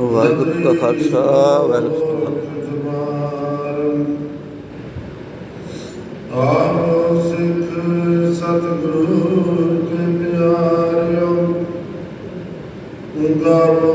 ਵਾਹਿਗੁਰੂ ਜੀ ਕਾ ਖਾਲਸਾ ਵਾਹਿਗੁਰੂ ਜੀ ਕੀ ਫਤਿਹ। ਆਪ ਸਿੱਖ ਸਤਿਗੁਰੂ ਕੇ ਪਿਆਰਿਓ ਗਾਵੋ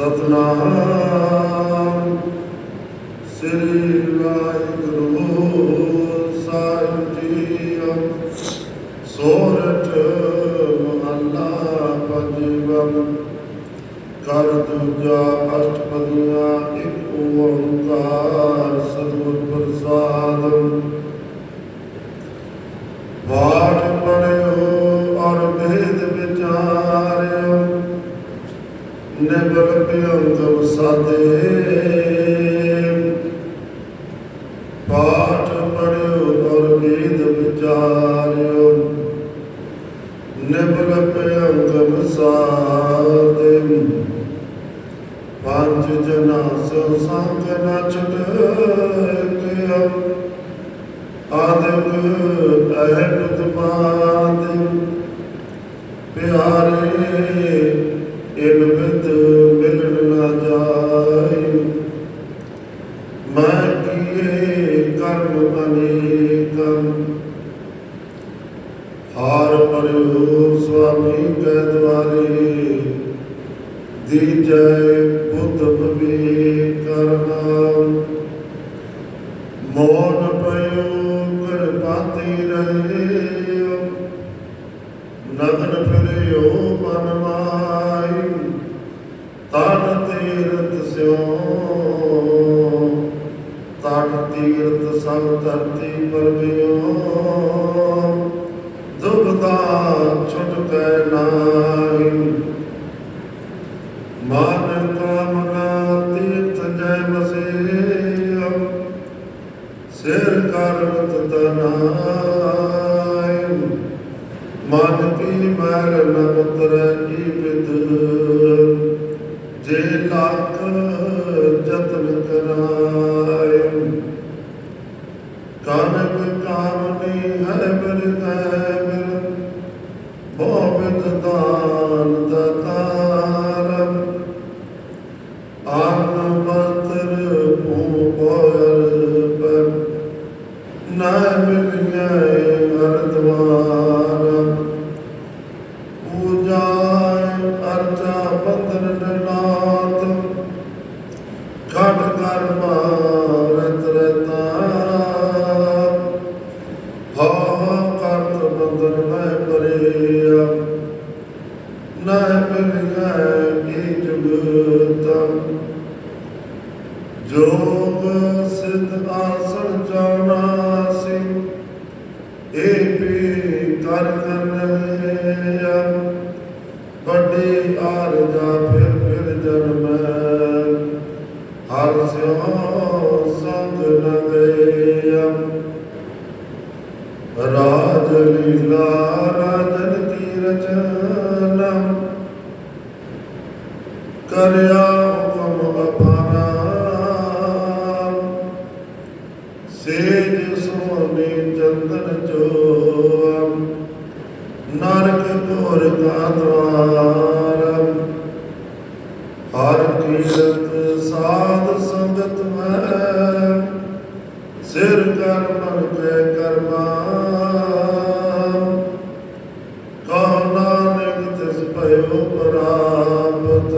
ਸਤਨਾਮ। ਸ੍ਰੀ ਵਾਹਿਗੁਰੂ ਸਾਹਿਬ ਜੀਓ। ਸੋਰਠ ਮਹੱਲਾ ਪੰਜਵਮ ਕਰ ਦੂਜਾ ਅਸ਼ਟਪਦੀਆਂ, ਇੱਕ ਓੰਕਾਰ ਸਤਿਗੁਰ ਪ੍ਰਸਾਦ। ਨਿਬਲ ਪਿਅੰਤਮ ਸਾਦੇ ਪਾਠ ਪੜਿਓ ਔਰ ਭੇਦ ਵਿਚਾਰਿਓ ਨਿਬਲ ਪਿਅੰਤਮ ਸਾਦੇ ਪੰਜ ਜਨਾ ਸੋ ਸੰਗ ਨ ਛਟਕਿਓ ਆਦਿਕ ਅਹਿਮਦ ਬਾਦ ਪਿਆਰੇ ਇਨ ਬਿਦ ਮੈਂ ਕੀਏ ਕਰਮ ਅਨੇਕੰ। ਹਾਰ ਪਰਿਓ ਸੁਆਮੀ ਕੈ ਦਵਾਰੇ ਦੀਜੈ ਬੁੱਧ ਵਿਵੇਕ ਕਰਨਾਮ ਮੋਨ ਪਇਓ ਕਿਰਪਾਤੀ ਰਹਿਓ। ਨਗਨ ਫਿਰਿਓ ਤਨ ਤੀਰਤ ਸਭ ਧਰਤੀ ਪਰਵਿਓ ਦੁਬਦਾ ਛੁਟਕੈ ਨਾਈ ਮਨ ਕਾਮਨਾ ਤੀਰਥ ਜੈ ਮਸੇਯ ਸਿਰ ਕਰਵਤ ਤਨਾਇ ਮਨ ਕੀ ਮੈਲ ਨ ਉਤਰੈ ਜੀਵਿਤ ਜੇ ਲੱਖ ਜਤਨ ਕਰਾਇ ਕਾਨਕ ਕਾਮਨੀ ਹੈ ਬਿਰਦੈ ਬਿਰ ਭੋਵਿਤ ਦਾਨ ਦਤਾਰਮ ਆਨ ਮੰਤਰ ਭੂਪਰ ਪਰ ਨਾ ਮਿਲਿਐ ਅਰਦਵਾਰ ਪੂਜਾ ਅਰਚਾ ਬੰਦਨ ਨਾਤ ਬੰਦਨ ਮੈਂ ਪਰਿਆ ਨਾ ਮਿਲਿਐ ਕੀ ਜੁਗਤਮ ਜੋਗ ਸਿਧ ਆਸਣ ਜਾਣਾ ਸੀ, ਏ ਪੀ ਕਰ ਕਰਨਿਆ। ਵੱਡੀ ਆਰਜਾ ਫਿਰ ਫਿਰ ਜਨਮੈ ਹਰ ਸਿਓ ਸੇਜ ਸੋਨੇ ਚੰਦਨ ਚੋਮ ਨਰਕ ਘੋਰ ਕਾ ਦਵਾਰ। ਹਰ ਕੀਰਤ ਸਾਧ ਸੰਗਤ ਮੈਂ ਸਿਰ ਕਰ ਮਨ ਕੇ ਕਰਮਾ ਕਉ ਨਾਨਕ ਤਿਸ ਭਇਓ ਪ੍ਰਾਪਤ,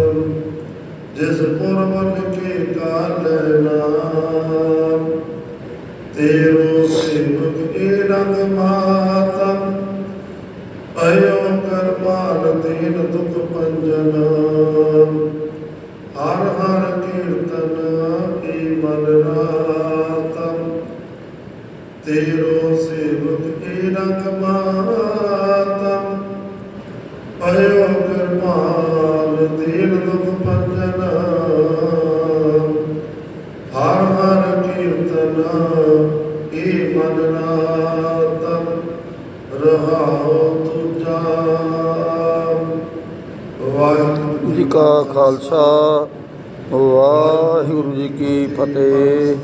ਜਿਸ ਪੁਰਵਨ ਕੇ ਕਾਲ ਨਾਮ ਸੇਵਕ ਮਾਤਮ ਅਯੋ ਕਰਮ ਕਿਰਪਾਲ ਦੁਖ ਪੰਜਨ ਹਰ ਹਰ ਕੀਰਤਨ ਕੀ ਮਨ ਰਾਤਮ ਤੇਰੋ ਸੇਵਕ ਕੀ ਰੰਗ ਮਾਤਮ। ਪਇਓ ਕਿਰਪਾਲ ਦੀਨ ਦੁਖ ਪੰਜਨ ਰਹਾਉ ਤੁਜਾ। ਵਾਹਿਗੁਰੂ ਜੀ ਕਾ ਖਾਲਸਾ ਵਾਹਿਗੁਰੂ ਜੀ ਕੀ ਫਤਿਹ।